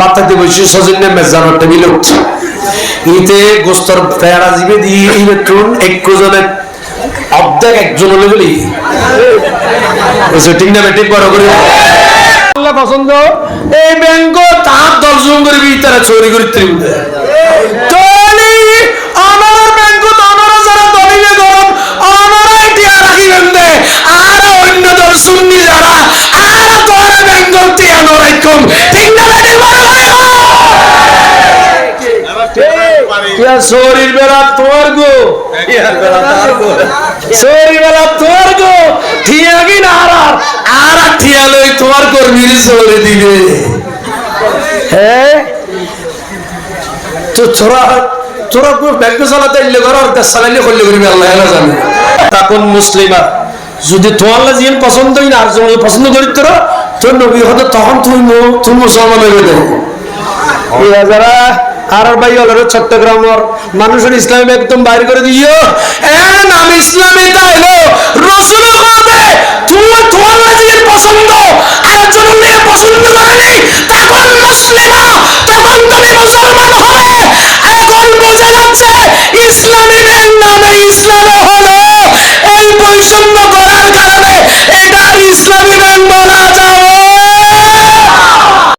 মাথাতে বসে সজন্য মেজানোর টেবিল হচ্ছে ইতে গোস্তর পেয়ারা জিবে দিয়ে একজনের অর্ধেক একজন হলে বলি। ঠিক না বেটিক বড় করে। আল্লাহ পছন্দ? এই ব্যাংক তার দর্শন করবি তারা চোরি করে তলি ইয়া শরীর বেলা তোর গো। শরীর বেলা তোর গো। ঠিয়া কি না আর আর? ঠিয়া লই তোমার কর্মীর চলে দিবে। হ্যাঁ? তো তোরা তোরা ব্যাংক চালাতে ইল্লে ঘর আর চালাইলে করলে করবি আল্লাহ জানে তখন মুসলিমা? যদি তোমার জিন পছন্দ হই না আর পছন্দ করি তোরা তোর নবী হতো তখন তুই মু- তুই মুসলমান হয়ে। দেবো যারা আর ভাই হলো চট্টগ্রামের মানুষের ইসলাম একদম বাইর করে দিও। এ